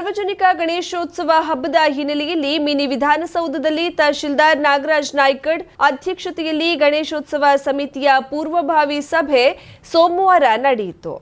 ಸಾರ್ವಜನಿಕ ಗಣೇಶೋತ್ಸವ ಹಬ್ಬದ ಹಿನ್ನೆಲೆಯಲ್ಲಿ ಮಿನಿ ವಿಧಾನಸೌಧದಲ್ಲಿ ತಹಶೀಲ್ದಾರ್ ನಾಗರಾಜ್ ನಾಯ್ಕಡ್ ಅಧ್ಯಕ್ಷತೆಯಲ್ಲಿ ಗಣೇಶೋತ್ಸವ ಸಮಿತಿಯ ಪೂರ್ವಭಾವಿ ಸಭೆ ಸೋಮವಾರ ನಡೆಯಿತು.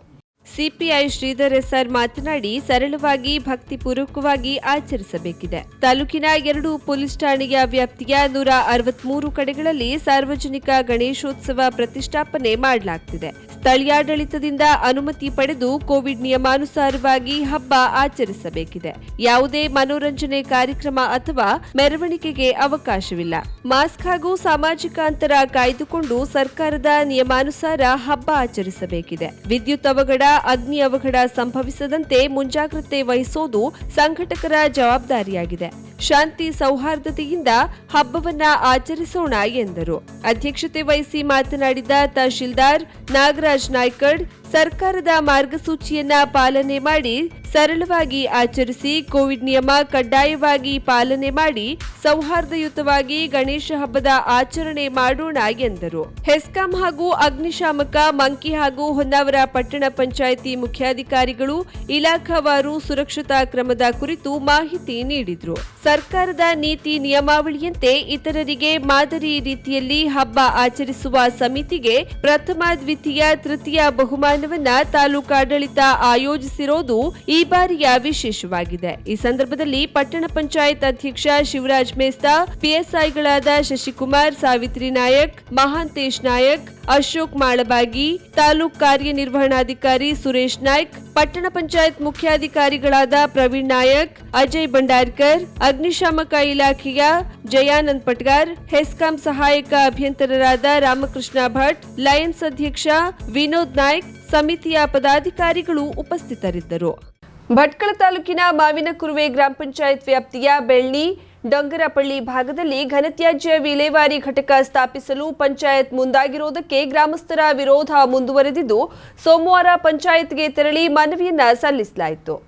ಸಿಪಿಐ ಶ್ರೀಧರ್ ಎಸ್ಆರ್ ಮಾತನಾಡಿ ಸರಳವಾಗಿ, ಭಕ್ತಿಪೂರ್ವಕವಾಗಿ ಆಚರಿಸಬೇಕಿದೆ. ತಾಲೂಕಿನ ಎರಡು ಪೊಲೀಸ್ ಠಾಣೆಯ ವ್ಯಾಪ್ತಿಯ ನೂರ ಅರವತ್ಮೂರು ಕಡೆಗಳಲ್ಲಿ ಸಾರ್ವಜನಿಕ ಗಣೇಶೋತ್ಸವ ಪ್ರತಿಷ್ಠಾಪನೆ ಮಾಡಲಾಗ್ತಿದೆ. ಸ್ಥಳೀಯಾಡಳಿತದಿಂದ ಅನುಮತಿ ಪಡೆದು ಕೋವಿಡ್ ನಿಯಮಾನುಸಾರವಾಗಿ ಹಬ್ಬ ಆಚರಿಸಬೇಕಿದೆ. ಯಾವುದೇ ಮನೋರಂಜನೆ ಕಾರ್ಯಕ್ರಮ ಅಥವಾ ಮೆರವಣಿಗೆಗೆ ಅವಕಾಶವಿಲ್ಲ. ಮಾಸ್ಕ್ ಹಾಗೂ ಸಾಮಾಜಿಕ ಅಂತರ ಕಾಯ್ದುಕೊಂಡು ಸರ್ಕಾರದ ನಿಯಮಾನುಸಾರ ಹಬ್ಬ ಆಚರಿಸಬೇಕಿದೆ. ವಿದ್ಯುತ್ ಅವಘಡ ಅಗ್ನಿ ಅವಘಡ ಸಂಭವಿಸದಂತೆ ಮುಂಜಾಗ್ರತೆ ವಹಿಸೋದು ಸಂಘಟಕರ ಜವಾಬ್ದಾರಿಯಾಗಿದೆ. ಶಾಂತಿ ಸೌಹಾರ್ದತೆಯಿಂದ ಹಬ್ಬವನ್ನ ಆಚರಿಸೋಣ ಎಂದರು. ಅಧ್ಯಕ್ಷತೆ ವಹಿಸಿ ಮಾತನಾಡಿದ ತಹಶೀಲ್ದಾರ್ ನಾಗರಾಜ್ ನಾಯ್ಕಡ್ ಸರ್ಕಾರದ ಮಾರ್ಗಸೂಚಿಯನ್ನ ಪಾಲನೆ ಮಾಡಿ, ಸರಳವಾಗಿ ಆಚರಿಸಿ, ಕೋವಿಡ್ ನಿಯಮ ಕಡ್ಡಾಯವಾಗಿ ಪಾಲನೆ ಮಾಡಿ, ಸೌಹಾರ್ದಯುತವಾಗಿ ಗಣೇಶ ಹಬ್ಬದ ಆಚರಣೆ ಮಾಡೋಣ ಎಂದರು. ಹೆಸ್ಕಾಂ ಹಾಗೂ ಅಗ್ನಿಶಾಮಕ, ಮಂಕಿ ಹಾಗೂ ಹೊನ್ನಾವರ ಪಟ್ಟಣ ಪಂಚಾಯಿತಿ ಮುಖ್ಯಾಧಿಕಾರಿಗಳು, ಇಲಾಖಾವಾರು ಸುರಕ್ಷತಾ ಕ್ರಮದ ಕುರಿತು ಮಾಹಿತಿ ನೀಡಿದ್ರು. ಸರ್ಕಾರದ ನೀತಿ ನಿಯಮಾವಳಿಯಂತೆ ಇತರರಿಗೆ ಮಾದರಿ ರೀತಿಯಲ್ಲಿ ಹಬ್ಬ ಆಚರಿಸುವ ಸಮಿತಿಗೆ ಪ್ರಥಮ, ದ್ವಿತೀಯ, ತೃತೀಯ ಬಹುಮಾನವನ್ನ ತಾಲೂಕಾಡಳಿತ ಆಯೋಜಿಸಿರೋದು ಈ ಬಾರಿಯ ವಿಶೇಷವಾಗಿದೆ. ಈ ಸಂದರ್ಭದಲ್ಲಿ ಪಟ್ಟಣ ಪಂಚಾಯತ್ ಅಧ್ಯಕ್ಷ ಶಿವರಾಜ್ ಮೇಸ್ತಾ, ಪಿಎಸ್ಐಗಳಾದ ಶಶಿಕುಮಾರ್, ಸಾವಿತ್ರಿ ನಾಯಕ್, ಮಹಾಂತೇಶ್ ನಾಯಕ್, ಅಶೋಕ್ ಮಾಳಬಾಗಿ, ತಾಲೂಕ್ ಕಾರ್ಯನಿರ್ವಹಣಾಧಿಕಾರಿ ಸುರೇಶ್ ನಾಯ್ಕ್, ಪಟ್ಟಣ ಪಂಚಾಯತ್ ಮುಖ್ಯಾಧಿಕಾರಿಗಳಾದ ಪ್ರವೀಣ್ ನಾಯಕ್, ಅಜಯ್ ಭಂಡಾರ್ಕರ್, ಅಗ್ನಿಶಾಮಕ ಇಲಾಖೆಯ ಜಯಾನಂದ್ ಪಟ್ಗಾರ್, ಹೆಸ್ಕಾಂ ಸಹಾಯಕ ಅಭಿಯಂತರರಾದ ರಾಮಕೃಷ್ಣ ಭಟ್, ಲಯನ್ಸ್ ಅಧ್ಯಕ್ಷ ವಿನೋದ್ ನಾಯ್ಕ್ ಸಮಿತಿಯ ಪದಾಧಿಕಾರಿಗಳು ಉಪಸ್ಥಿತರಿದ್ದರು. ಭಟ್ಕಳ ತಾಲೂಕಿನ ಮಾವಿನಕುರುವೆ ಗ್ರಾಮ ಪಂಚಾಯತ್ ವ್ಯಾಪ್ತಿಯ ಬೆಳ್ಳಿ, ಡೊಂಗರಪಳ್ಳಿ ಭಾಗದಲ್ಲಿ ಘನತ್ಯಾಜ್ಯ ವಿಲೇವಾರಿ ಘಟಕ ಸ್ಥಾಪಿಸಲು ಪಂಚಾಯತ್ ಮುಂದಾಗಿರುವುದಕ್ಕೆ ಗ್ರಾಮಸ್ಥರ ವಿರೋಧ ಮುಂದುವರೆದಿದ್ದು, ಸೋಮವಾರ ಪಂಚಾಯತ್ಗೆ ತೆರಳಿ ಮನವಿಯನ್ನ ಸಲ್ಲಿಸಲಾಯಿತು.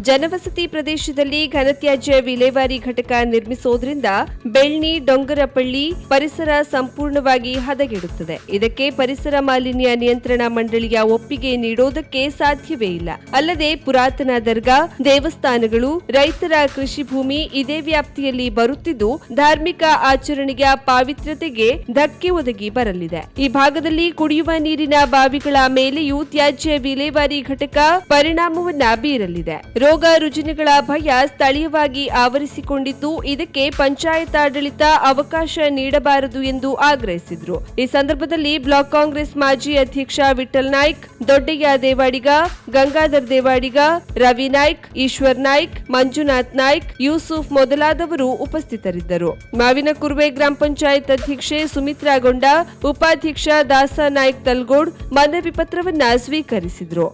ಜನವಸತಿ ಪ್ರದೇಶದಲ್ಲಿ ಘನತ್ಯಾಜ್ಯ ವಿಲೇವಾರಿ ಘಟಕ ನಿರ್ಮಿಸೋದ್ರಿಂದ ಬೆಳ್ಳಿ, ಡೊಂಗರಪಳ್ಳಿ ಪರಿಸರ ಸಂಪೂರ್ಣವಾಗಿ ಹದಗೆಡುತ್ತದೆ. ಇದಕ್ಕೆ ಪರಿಸರ ಮಾಲಿನ್ಯ ನಿಯಂತ್ರಣ ಮಂಡಳಿಯ ಒಪ್ಪಿಗೆ ನೀಡೋದಕ್ಕೆ ಸಾಧ್ಯವೇ ಇಲ್ಲ. ಅಲ್ಲದೆ ಪುರಾತನ ದರ್ಗಾ, ದೇವಸ್ಥಾನಗಳು, ರೈತರ ಕೃಷಿ ಭೂಮಿ ಇದೇ ವ್ಯಾಪ್ತಿಯಲ್ಲಿ ಬರುತ್ತಿದ್ದು, ಧಾರ್ಮಿಕ ಆಚರಣೆಯ ಪಾವಿತ್ರ್ಯತೆಗೆ ಧಕ್ಕೆ ಒದಗಿ ಬರಲಿದೆ. ಈ ಭಾಗದಲ್ಲಿ ಕುಡಿಯುವ ನೀರಿನ ಬಾವಿಗಳ ಮೇಲೆಯೂ ತ್ಯಾಜ್ಯ ವಿಲೇವಾರಿ ಘಟಕ ಪರಿಣಾಮವನ್ನ ಬೀರಲಿದೆ. ರೋಗ ರುಜಿನಗಳ ಭಯ ಸ್ಥಳೀಯವಾಗಿ ಆವರಿಸಿಕೊಂಡಿದ್ದು, ಇದಕ್ಕೆ ಪಂಚಾಯತ್ ಆಡಳಿತ ಅವಕಾಶ ನೀಡಬಾರದು ಎಂದು ಆಗ್ರಹಿಸಿದರು. ಈ ಸಂದರ್ಭದಲ್ಲಿ ಬ್ಲಾಕ್ ಕಾಂಗ್ರೆಸ್ ಮಾಜಿ ಅಧ್ಯಕ್ಷ ವಿಠಲ್ ನಾಯ್ಕ್, ದೊಡ್ಡಯ್ಯ ದೇವಾಡಿಗ, ಗಂಗಾಧರ್ ದೇವಾಡಿಗ, ರವಿ ನಾಯ್ಕ್, ಈಶ್ವರ್ ನಾಯ್ಕ್, ಮಂಜುನಾಥ್ ನಾಯ್ಕ್, ಯೂಸುಫ್ ಮೊದಲಾದವರು ಉಪಸ್ಥಿತರಿದ್ದರು. ಮಾವಿನ ಕುರ್ವೆ ಗ್ರಾಮ ಪಂಚಾಯತ್ ಅಧ್ಯಕ್ಷೆ ಸುಮಿತ್ರಾ ಗೊಂಡ, ಉಪಾಧ್ಯಕ್ಷ ದಾಸ ನಾಯ್ಕ್ ತಲ್ಗೋಡ್ ಮನವಿ ಪತ್ರವನ್ನ ಸ್ವೀಕರಿಸಿದ್ರು.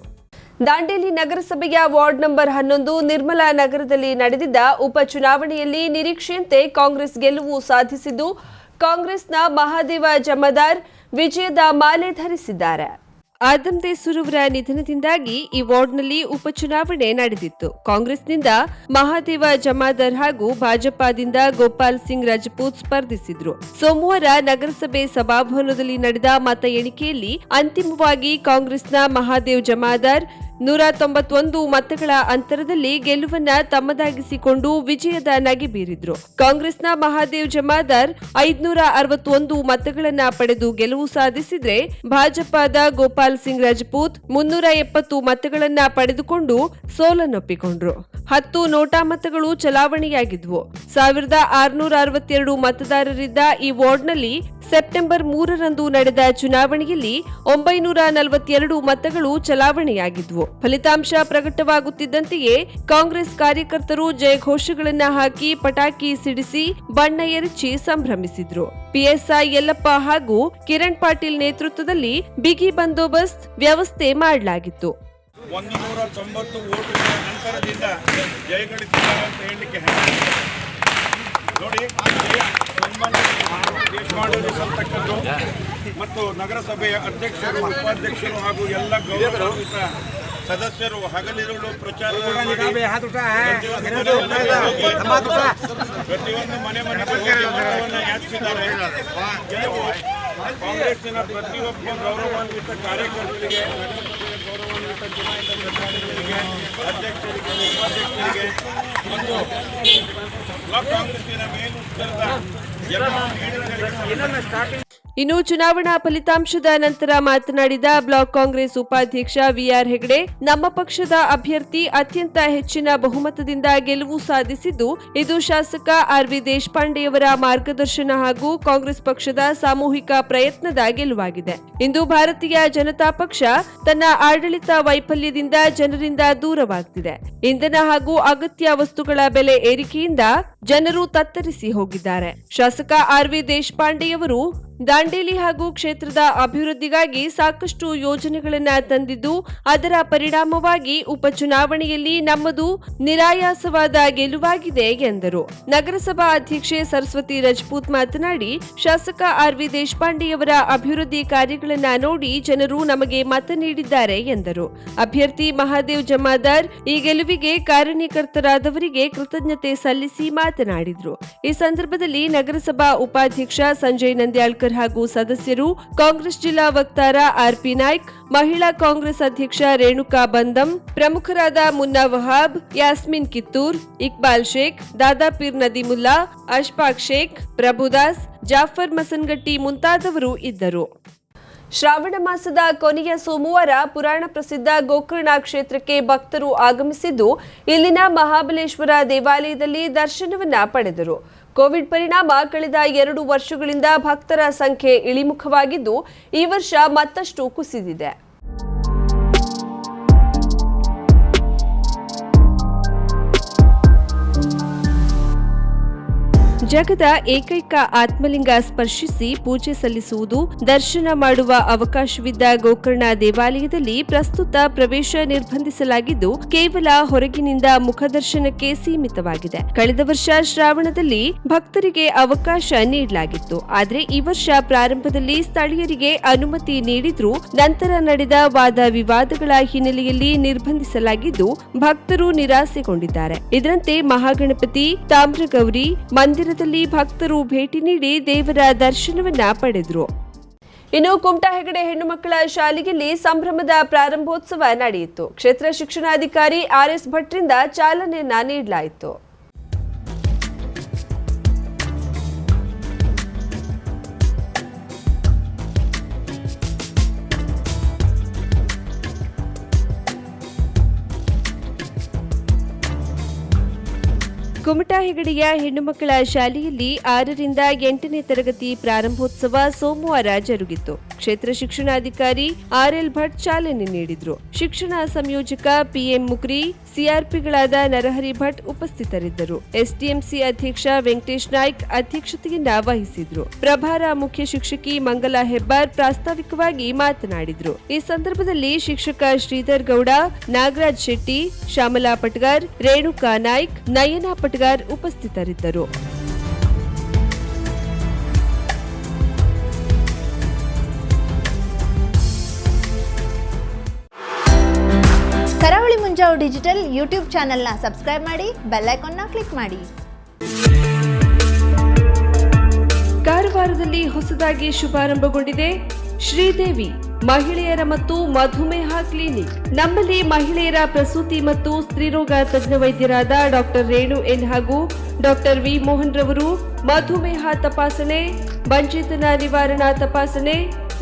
ದಾಂಡೇಲಿ ನಗರಸಭೆಯ ವಾರ್ಡ್ ನಂಬರ್ ಹನ್ನೊಂದು ನಿರ್ಮಲಾ ನಗರದಲ್ಲಿ ನಡೆದಿದ್ದ ಉಪಚುನಾವಣೆಯಲ್ಲಿ ನಿರೀಕ್ಷೆಯಂತೆ ಕಾಂಗ್ರೆಸ್ ಗೆಲುವು ಸಾಧಿಸಿದ್ದು, ಕಾಂಗ್ರೆಸ್ನ ಮಹಾದೇವ ಜಮಾದಾರ್ ವಿಜಯದ ಮಾಲೆ ಧರಿಸಿದ್ದಾರೆ. ಆದಂತೆ ಸುರುವರ ನಿಧನದಿಂದಾಗಿ ಈ ವಾರ್ಡ್ನಲ್ಲಿ ಉಪಚುನಾವಣೆ ನಡೆದಿತ್ತು. ಕಾಂಗ್ರೆಸ್ನಿಂದ ಮಹಾದೇವ ಜಮಾದಾರ್ ಹಾಗೂ ಭಾಜಪದಿಂದ ಗೋಪಾಲ್ ಸಿಂಗ್ ರಜಪೂತ್ ಸ್ಪರ್ಧಿಸಿದ್ರು. ಸೋಮವಾರ ನಗರಸಭೆ ಸಭಾಭವನದಲ್ಲಿ ನಡೆದ ಮತ ಎಣಿಕೆಯಲ್ಲಿ ಅಂತಿಮವಾಗಿ ಕಾಂಗ್ರೆಸ್ನ ಮಹಾದೇವ್ ಜಮಾದಾರ್ ನೂರ ತೊಂಬತ್ತೊಂದು ಮತಗಳ ಅಂತರದಲ್ಲಿ ಗೆಲುವನ್ನ ತಮ್ಮದಾಗಿಸಿಕೊಂಡು ವಿಜಯದ ನಗೆ ಬೀರಿದ್ರು. ಕಾಂಗ್ರೆಸ್ನ ಮಹಾದೇವ್ ಜಮಾದಾರ್ ಐದ್ನೂರ ಅರವತ್ತೊಂದು ಮತಗಳನ್ನ ಪಡೆದು ಗೆಲುವು ಸಾಧಿಸಿದ್ರೆ ಭಾಜಪದ ಗೋಪಾಲ್ ಸಿಂಗ್ ರಜಪೂತ್ ಮುನ್ನೂರ ಎಪ್ಪತ್ತು ಮತಗಳನ್ನ ಪಡೆದುಕೊಂಡು ಸೋಲನ್ನೊಪ್ಪಿಕೊಂಡ್ರು ಹತ್ತು ನೋಟಾ ಮತಗಳು ಚಲಾವಣೆಯಾಗಿದ್ವು. ಸಾವಿರದ ಆರುನೂರ ಅರವತ್ತೆರಡು ಮತದಾರರಿದ್ದ ಈ ವಾರ್ಡ್ನಲ್ಲಿ ಸೆಪ್ಟೆಂಬರ್ ಮೂರರಂದು ನಡೆದ ಚುನಾವಣೆಯಲ್ಲಿ ಒಂಬೈನೂರ ನಲವತ್ತೆರಡು ಮತಗಳು ಚಲಾವಣೆಯಾಗಿದ್ವು. ಫಲಿತಾಂಶ ಪ್ರಕಟವಾಗುತ್ತಿದ್ದಂತೆಯೇ ಕಾಂಗ್ರೆಸ್ ಕಾರ್ಯಕರ್ತರು ಜಯಘೋಷಗಳನ್ನು ಹಾಕಿ ಪಟಾಕಿ ಸಿಡಿಸಿ ಬಣ್ಣ ಎರಚಿ ಸಂಭ್ರಮಿಸಿದ್ರು. ಪಿಎಸ್ಐ ಯಲ್ಲಪ್ಪ ಹಾಗೂ ಕಿರಣ್ ಪಾಟೀಲ್ ನೇತೃತ್ವದಲ್ಲಿ ಬಿಗಿ ಬಂದೋಬಸ್ತ್ ವ್ಯವಸ್ಥೆ ಮಾಡಲಾಗಿತ್ತು. ಒಂದು ನೂರ ತೊಂಬತ್ತು ಓಟುಗಳ ನಂತರದಿಂದ ಜಯಗಳಿಸಿದ್ದಾರೆ ಅಂತ ಹೇಳಲಿಕ್ಕೆ. ನೋಡಿ ಮತ್ತು ನಗರಸಭೆಯ ಅಧ್ಯಕ್ಷರು ಉಪಾಧ್ಯಕ್ಷರು ಹಾಗೂ ಎಲ್ಲ ಗೌರವಾನ್ವಿತ ಸದಸ್ಯರು ಹಗಲಿರುಳು ಪ್ರಚಾರ ಪ್ರತಿಯೊಂದು ಮನೆ ಮನೆ ಮತವನ್ನು ಯಾಚಿಸಿದ್ದಾರೆ. ಕಾಂಗ್ರೆಸ್ಸಿನ ಪ್ರತಿಯೊಬ್ಬ ಗೌರವಾನ್ವಿತ ಕಾರ್ಯಕರ್ತರಿಗೆ ಚುನಾಯಿತ ಮತ್ತು ಮೇಲುಸ್ತರದ ಎಲ್ಲ ಇನ್ನು ಚುನಾವಣಾ ಫಲಿತಾಂಶದ ನಂತರ ಮಾತನಾಡಿದ ಬ್ಲಾಕ್ ಕಾಂಗ್ರೆಸ್ ಉಪಾಧ್ಯಕ್ಷ ವಿಆರ್ ಹೆಗಡೆ, ನಮ್ಮ ಪಕ್ಷದ ಅಭ್ಯರ್ಥಿ ಅತ್ಯಂತ ಹೆಚ್ಚಿನ ಬಹುಮತದಿಂದ ಗೆಲುವು ಸಾಧಿಸಿದ್ದು, ಇದು ಶಾಸಕ ಆರ್ ವಿ ದೇಶಪಾಂಡೆಯವರ ಮಾರ್ಗದರ್ಶನ ಹಾಗೂ ಕಾಂಗ್ರೆಸ್ ಪಕ್ಷದ ಸಾಮೂಹಿಕ ಪ್ರಯತ್ನದ ಗೆಲುವಾಗಿದೆ. ಇಂದು ಭಾರತೀಯ ಜನತಾ ಪಕ್ಷ ತನ್ನ ಆಡಳಿತ ವೈಫಲ್ಯದಿಂದ ಜನರಿಂದ ದೂರವಾಗ್ತಿದೆ. ಇಂಧನ ಹಾಗೂ ಅಗತ್ಯ ವಸ್ತುಗಳ ಬೆಲೆ ಏರಿಕೆಯಿಂದ ಜನರು ತತ್ತರಿಸಿ ಹೋಗಿದ್ದಾರೆ. ಶಾಸಕ ಆರ್ ವಿ ದೇಶಪಾಂಡೆಯವರು ದಾಂಡೇಲಿ ಹಾಗೂ ಕ್ಷೇತ್ರದ ಅಭಿವೃದ್ಧಿಗಾಗಿ ಸಾಕಷ್ಟು ಯೋಜನೆಗಳನ್ನು ತಂದಿದ್ದು, ಅದರ ಪರಿಣಾಮವಾಗಿ ಉಪಚುನಾವಣೆಯಲ್ಲಿ ನಮ್ಮದು ನಿರಾಯಾಸವಾದ ಗೆಲುವಾಗಿದೆ ಎಂದರು. ನಗರಸಭಾ ಅಧ್ಯಕ್ಷೆ ಸರಸ್ವತಿ ರಜಪೂತ್ ಮಾತನಾಡಿ, ಶಾಸಕ ಆರ್ ವಿ ದೇಶಪಾಂಡೆಯವರ ಅಭಿವೃದ್ಧಿ ಕಾರ್ಯಗಳನ್ನ ನೋಡಿ ಜನರು ನಮಗೆ ಮತ ನೀಡಿದ್ದಾರೆ ಎಂದರು. ಅಭ್ಯರ್ಥಿ ಮಹಾದೇವ್ ಜಮಾದಾರ್ ಈ ಗೆಲುವಿಗೆ ಕಾರ್ಯಕರ್ತರಾದವರಿಗೆ ಕೃತಜ್ಞತೆ ಸಲ್ಲಿಸಿ ಮಾತನಾಡಿದರು. ಈ ಸಂದರ್ಭದಲ್ಲಿ ನಗರಸಭಾ ಉಪಾಧ್ಯಕ್ಷ ಸಂಜಯ್ ನಂದ್ಯಾಳ್ಕರ್ ಹಾಗೂ ಸದಸ್ಯರು ಕಾಂಗ್ರೆಸ್ ಜಿಲ್ಲಾ ವಕ್ತಾರ ಆರ್ಪಿ ನಾಯ್ಕ್, ಮಹಿಳಾ ಕಾಂಗ್ರೆಸ್ ಅಧ್ಯಕ್ಷ ರೇಣುಕಾ ಬಂದಂ, ಪ್ರಮುಖರಾದ ಮುನ್ನಾ ವಹಾಬ್, ಯಾಸ್ಮಿನ್ ಕಿತ್ತೂರ್, ಇಕ್ಬಾಲ್ ಶೇಖ್ ದಾದಾಪೀರ್ ನದಿಮುಲ್ಲಾ ಅಶ್ಫಾಕ್ ಶೇಖ್ ಪ್ರಭುದಾಸ್ ಜಾಫರ್ ಮಸನ್ಗಟ್ಟಿ ಮುಂತಾದವರು ಇದ್ದರು. ಶ್ರಾವಣ ಮಾಸದ ಕೊನೆಯ ಸೋಮವಾರ ಪುರಾಣ ಪ್ರಸಿದ್ಧ ಗೋಕರ್ಣ ಕ್ಷೇತ್ರಕ್ಕೆ ಭಕ್ತರು ಆಗಮಿಸಿದ್ದು, ಇಲ್ಲಿನ ಮಹಾಬಲೇಶ್ವರ ದೇವಾಲಯದಲ್ಲಿ ದರ್ಶನವನ್ನ ಪಡೆದರು. ಕೋವಿಡ್ ಪರಿಣಾಮ ಕಳೆದ ಎರಡು ವರ್ಷಗಳಿಂದ ಭಕ್ತರ ಸಂಖ್ಯೆ ಇಳಿಮುಖವಾಗಿದ್ದು ಈ ವರ್ಷ ಮತ್ತಷ್ಟು ಕುಸಿದಿದೆ. ಜಗದ ಏಕೈಕ ಆತ್ಮಲಿಂಗ ಸ್ಪರ್ಶಿಸಿ ಪೂಜೆ ಸಲ್ಲಿಸುವುದು, ದರ್ಶನ ಮಾಡುವ ಅವಕಾಶವಿದ್ದ ಗೋಕರ್ಣ ದೇವಾಲಯದಲ್ಲಿ ಪ್ರಸ್ತುತ ಪ್ರವೇಶ ನಿರ್ಬಂಧಿಸಲಾಗಿದ್ದು, ಕೇವಲ ಹೊರಗಿನಿಂದ ಮುಖದರ್ಶನಕ್ಕೆ ಸೀಮಿತವಾಗಿದೆ. ಕಳೆದ ವರ್ಷ ಶ್ರಾವಣದಲ್ಲಿ ಭಕ್ತರಿಗೆ ಅವಕಾಶ ನೀಡಲಾಗಿತ್ತು. ಆದರೆ ಈ ವರ್ಷ ಪ್ರಾರಂಭದಲ್ಲಿ ಸ್ಥಳೀಯರಿಗೆ ಅನುಮತಿ ನೀಡಿದ್ರೂ, ನಂತರ ನಡೆದ ವಾದ ವಿವಾದಗಳ ಹಿನ್ನೆಲೆಯಲ್ಲಿ ನಿರ್ಬಂಧಿಸಲಾಗಿದ್ದು, ಭಕ್ತರು ನಿರಾಸೆಗೊಂಡಿದ್ದಾರೆ. ಇದರಂತೆ ಮಹಾಗಣಪತಿ, ತಾಮ್ರಗೌರಿ ಮಂದಿರದಲ್ಲಿ ಭಕ್ತರು ಭೇಟಿ ನೀಡಿ ದೇವರ ದರ್ಶನವನ್ನ ಪಡೆದರು. ಇನ್ನು ಕುಮಟಾ ಹೆಗಡೆ ಹೆಣ್ಣು ಮಕ್ಕಳ ಶಾಲೆಯಲ್ಲಿ ಸಂಭ್ರಮದ ಪ್ರಾರಂಭೋತ್ಸವ ನಡೆಯಿತು. ಕ್ಷೇತ್ರ ಶಿಕ್ಷಣಾಧಿಕಾರಿ ಆರ್ ಎಸ್ ಭಟ್ರಿಂದ ಚಾಲನೆಯನ್ನ ನೀಡಲಾಯಿತು. ಕುಮಟಾ ಹೆಗಡೆಯ ಹೆಣ್ಣುಮಕ್ಕಳ ಶಾಲೆಯಲ್ಲಿ ಆರರಿಂದ ಎಂಟನೇ ತರಗತಿ ಪ್ರಾರಂಭೋತ್ಸವ ಸೋಮವಾರ ಜರುಗಿತು. ಕ್ಷೇತ್ರ ಶಿಕ್ಷಣಾಧಿಕಾರಿ ಆರ್ಎಲ್ ಭಟ್ ಚಾಲನೆ ನೀಡಿದ್ರು. ಶಿಕ್ಷಣ ಸಂಯೋಜಕ ಪಿಎಂ ಮುಕ್ರಿ ಸಿಆರ್ಪಿಗಳಾದ ನರಹರಿ ಭಟ್ ಉಪಸ್ಥಿತರಿದ್ದರು. ಎಸ್ಡಿಎಂಸಿ ಅಧ್ಯಕ್ಷ ವೆಂಕಟೇಶ್ ನಾಯ್ಕ್ ಅಧ್ಯಕ್ಷತೆಯಿಂದ ವಹಿಸಿದ್ರು ಪ್ರಭಾರ ಮುಖ್ಯ ಶಿಕ್ಷಕಿ ಮಂಗಲಾ ಹೆಬ್ಬಾರ್ ಪ್ರಾಸ್ತಾವಿಕವಾಗಿ ಮಾತನಾಡಿದ್ರು. ಈ ಸಂದರ್ಭದಲ್ಲಿ ಶಿಕ್ಷಕ ಶ್ರೀಧರ್ ಗೌಡ, ನಾಗರಾಜ್ ಶೆಟ್ಟಿ, ಶ್ಯಾಮಲಾ ಪಟ್ಗಾರ್, ರೇಣುಕಾ ನಾಯ್ಕ್, ನಯನಾ ಪಟ್ಗಾರ್ ಉಪಸ್ಥಿತರಿದ್ದರು. ಮುಂಜಾವು ಡಿಜಿಟಲ್ ಯೂಟ್ಯೂಬ್ ಚಾನೆಲ್ನ ಸಬ್ಸ್ಕ್ರೈಬ್ ಮಾಡಿ ಬೆಲ್ ಐಕಾನ್ನ ಕ್ಲಿಕ್ ಮಾಡಿ. ಕಾರವಾರದಲ್ಲಿ ಹೊಸದಾಗಿ ಶುಭಾರಂಭಗೊಂಡಿದೆ ಶ್ರೀದೇವಿ, ಮಹಿಳೆಯರ ಮತ್ತು ಮಧುಮೇಹ ಕ್ಲಿನಿಕ್. ನಮ್ಮಲ್ಲಿ ಮಹಿಳೆಯರ ಪ್ರಸೂತಿ ಮತ್ತು ಸ್ತ್ರೀರೋಗ ತಜ್ಞ ವೈದ್ಯರಾದ ಡಾಕ್ಟರ್ ರೇಣು ಎನ್ ಹಾಗೂ ಡಾಕ್ಟರ್ ವಿ ಮೋಹನ್ ರವರು ಮಧುಮೇಹ ತಪಾಸಣೆ, ಬಂಚಿತನ ನಿವಾರಣಾ ತಪಾಸಣೆ,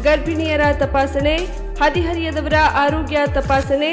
ಗರ್ಭಿಣಿಯರ ತಪಾಸಣೆ, ಹದಿಹರಿಯದವರ ಆರೋಗ್ಯ ತಪಾಸಣೆ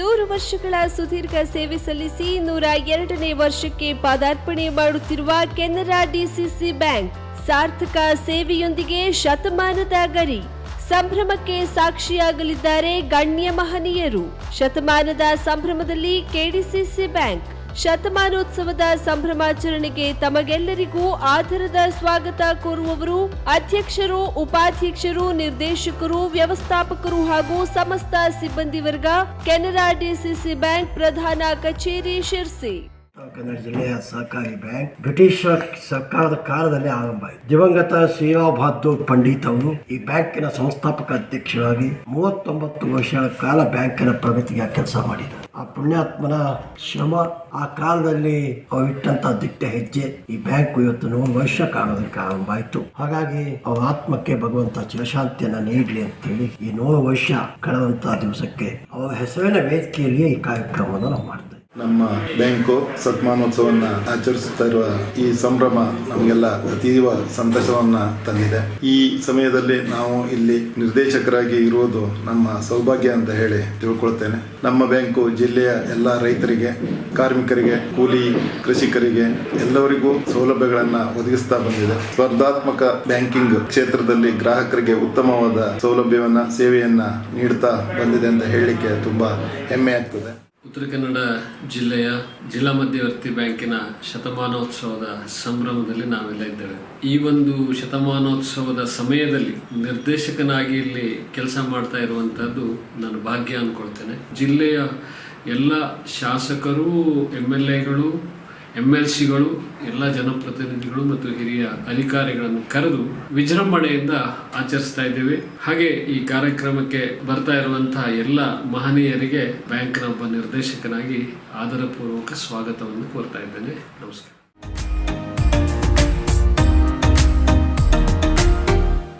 ನೂರು ವರ್ಷಗಳ ಸುದೀರ್ಘ ಸೇವೆ ಸಲ್ಲಿಸಿ ನೂರ ಎರಡನೇ ವರ್ಷಕ್ಕೆ ಪಾದಾರ್ಪಣೆ ಮಾಡುತ್ತಿರುವ ಕೆನರಾ ಡಿಸಿಸಿ ಬ್ಯಾಂಕ್ ಸಾರ್ಥಕ ಸೇವೆಯೊಂದಿಗೆ ಶತಮಾನದ ಗರಿ. ಸಂಭ್ರಮಕ್ಕೆ ಸಾಕ್ಷಿಯಾಗಲಿದ್ದಾರೆ ಗಣ್ಯ ಮಹನೀಯರು. ಶತಮಾನದ ಸಂಭ್ರಮದಲ್ಲಿ ಕೆಡಿಸಿಸಿ ಬ್ಯಾಂಕ್. ಶತಮಾನೋತ್ಸವದ ಸಂಭ್ರಮಾಚರಣೆಗೆ ತಮಗೆಲ್ಲರಿಗೂ ಆಧಾರದ ಸ್ವಾಗತ ಕೋರುವವರು ಅಧ್ಯಕ್ಷರು, ಉಪಾಧ್ಯಕ್ಷರು, ನಿರ್ದೇಶಕರು, ವ್ಯವಸ್ಥಾಪಕರು ಹಾಗೂ ಸಮಸ್ತ ಸಿಬ್ಬಂದಿ ವರ್ಗ, ಕೆನರಾ ಡಿಸಿಸಿ ಬ್ಯಾಂಕ್ ಪ್ರಧಾನ ಕಚೇರಿ ಶಿರ್ಸಿ. ಕನ್ನಡ ಜಿಲ್ಲೆಯ ಸಹಕಾರಿ ಬ್ಯಾಂಕ್ ಬ್ರಿಟಿಷ್ ಸರ್ಕಾರದ ಕಾಲದಲ್ಲಿ ಆರಂಭ ಆಯಿತು. ದಿವಂಗತ ಶ್ರೀರಾವ್ ಪಂಡಿತ್ ಅವರು ಈ ಬ್ಯಾಂಕಿನ ಸಂಸ್ಥಾಪಕ ಅಧ್ಯಕ್ಷರಾಗಿ ಮೂವತ್ತೊಂಬತ್ತು ವರ್ಷಗಳ ಕಾಲ ಬ್ಯಾಂಕಿನ ಪ್ರಗತಿಗೆ ಕೆಲಸ ಮಾಡಿದ್ದಾರೆ ಆ ಪುಣ್ಯಾತ್ಮನ ಶ್ರಮ, ಆ ಕಾಲದಲ್ಲಿ ಅವ್ ಇಟ್ಟಂತ ದಿಟ್ಟ ಹೆಜ್ಜೆ ಈ ಬ್ಯಾಂಕ್ ಇವತ್ತು ನೂರು ವರ್ಷ ಕಾಣೋದಕ್ಕೆ ಆರಂಭ ಆಯ್ತು. ಹಾಗಾಗಿ ಅವ ಆತ್ಮಕ್ಕೆ ಭಗವಂತ ಚಿರಶಾಂತಿಯನ್ನ ನೀಡಲಿ ಅಂತೇಳಿ ಈ ನೂರು ವರ್ಷ ಕಳೆದಂತ ದಿವಸಕ್ಕೆ ಅವರ ಹೆಸರಿನ ವೇದಿಕೆಯಲ್ಲಿಯೇ ಈ ಕಾರ್ಯಕ್ರಮವನ್ನು ನಾವು ಮಾಡ್ತೇವೆ. ನಮ್ಮ ಬ್ಯಾಂಕು ಶತಮಾನೋತ್ಸವನ್ನ ಆಚರಿಸುತ್ತಾ ಇರುವ ಈ ಸಂಭ್ರಮ ನಮಗೆಲ್ಲ ಅತೀವ ಸಂತಸವನ್ನ ತಂದಿದೆ. ಈ ಸಮಯದಲ್ಲಿ ನಾವು ಇಲ್ಲಿ ನಿರ್ದೇಶಕರಾಗಿ ಇರುವುದು ನಮ್ಮ ಸೌಭಾಗ್ಯ ಅಂತ ಹೇಳಿ ತಿಳ್ಕೊಳ್ತೇನೆ. ನಮ್ಮ ಬ್ಯಾಂಕು ಜಿಲ್ಲೆಯ ಎಲ್ಲ ರೈತರಿಗೆ, ಕಾರ್ಮಿಕರಿಗೆ, ಕೂಲಿ ಕೃಷಿಕರಿಗೆ ಎಲ್ಲರಿಗೂ ಸೌಲಭ್ಯಗಳನ್ನ ಒದಗಿಸ್ತಾ ಬಂದಿದೆ. ಸ್ಪರ್ಧಾತ್ಮಕ ಬ್ಯಾಂಕಿಂಗ್ ಕ್ಷೇತ್ರದಲ್ಲಿ ಗ್ರಾಹಕರಿಗೆ ಉತ್ತಮವಾದ ಸೌಲಭ್ಯವನ್ನ, ಸೇವೆಯನ್ನ ನೀಡ್ತಾ ಬಂದಿದೆ ಅಂತ ಹೇಳಲಿಕ್ಕೆ ತುಂಬಾ ಹೆಮ್ಮೆ ಆಗ್ತದೆ. ಉತ್ತರ ಕನ್ನಡ ಜಿಲ್ಲೆಯ ಜಿಲ್ಲಾ ಮಧ್ಯವರ್ತಿ ಬ್ಯಾಂಕಿನ ಶತಮಾನೋತ್ಸವದ ಸಂಭ್ರಮದಲ್ಲಿ ನಾವೆಲ್ಲ ಇದ್ದೇವೆ. ಈ ಒಂದು ಶತಮಾನೋತ್ಸವದ ಸಮಯದಲ್ಲಿ ನಿರ್ದೇಶಕನಾಗಿ ಇಲ್ಲಿ ಕೆಲಸ ಮಾಡ್ತಾ ಇರುವಂತಹದ್ದು ನಾನು ಭಾಗ್ಯ ಅನ್ಕೊಳ್ತೇನೆ. ಜಿಲ್ಲೆಯ ಎಲ್ಲ ಶಾಸಕರು ಎಂ ಎಲ್ ಎಗಳು ಎಂ ಎಲ್ ಸಿಗಳು ಎಲ್ಲ ಜನಪ್ರತಿನಿಧಿಗಳು ಮತ್ತು ಹಿರಿಯ ಅಧಿಕಾರಿಗಳನ್ನು ಕರೆದು ವಿಜೃಂಭಣೆಯಿಂದ ಆಚರಿಸ್ತಾ ಇದ್ದೇವೆ. ಹಾಗೆ ಈ ಕಾರ್ಯಕ್ರಮಕ್ಕೆ ಬರ್ತಾ ಇರುವಂತಹ ಎಲ್ಲ ಮಹನೀಯರಿಗೆ ಬ್ಯಾಂಕ್ನ ಒಬ್ಬ ನಿರ್ದೇಶಕನಾಗಿ ಆದರಪೂರ್ವಕ ಸ್ವಾಗತವನ್ನು ಕೋರ್ತಾ ಇದ್ದೇನೆ. ನಮಸ್ಕಾರ.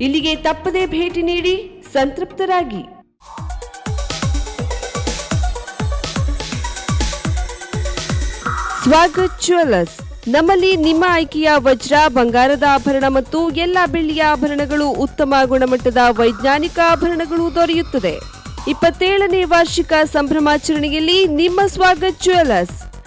ಇಲ್ಲಿಗೆ ತಪ್ಪದೆ ಭೇಟಿ ನೀಡಿ ಸಂತೃಪ್ತರಾಗಿ. ಸ್ವಾಗತ್ ಜ್ಯುವೆಲ್ಲರ್ಸ್. ನಮ್ಮಲ್ಲಿ ನಿಮ್ಮ ಆಯ್ಕೆಯ ವಜ್ರ, ಬಂಗಾರದ ಆಭರಣ ಮತ್ತು ಎಲ್ಲ ಬೆಳ್ಳಿಯ ಆಭರಣಗಳು ಉತ್ತಮ ಗುಣಮಟ್ಟದ ವೈಜ್ಞಾನಿಕ ಆಭರಣಗಳು ದೊರೆಯುತ್ತದೆ. ಇಪ್ಪತ್ತೇಳನೇ ವಾರ್ಷಿಕ ಸಂಭ್ರಮಾಚರಣೆಯಲ್ಲಿ ನಿಮ್ಮ ಸ್ವಾಗತ್ ಜ್ಯುವೆಲ್ಲರ್ಸ್.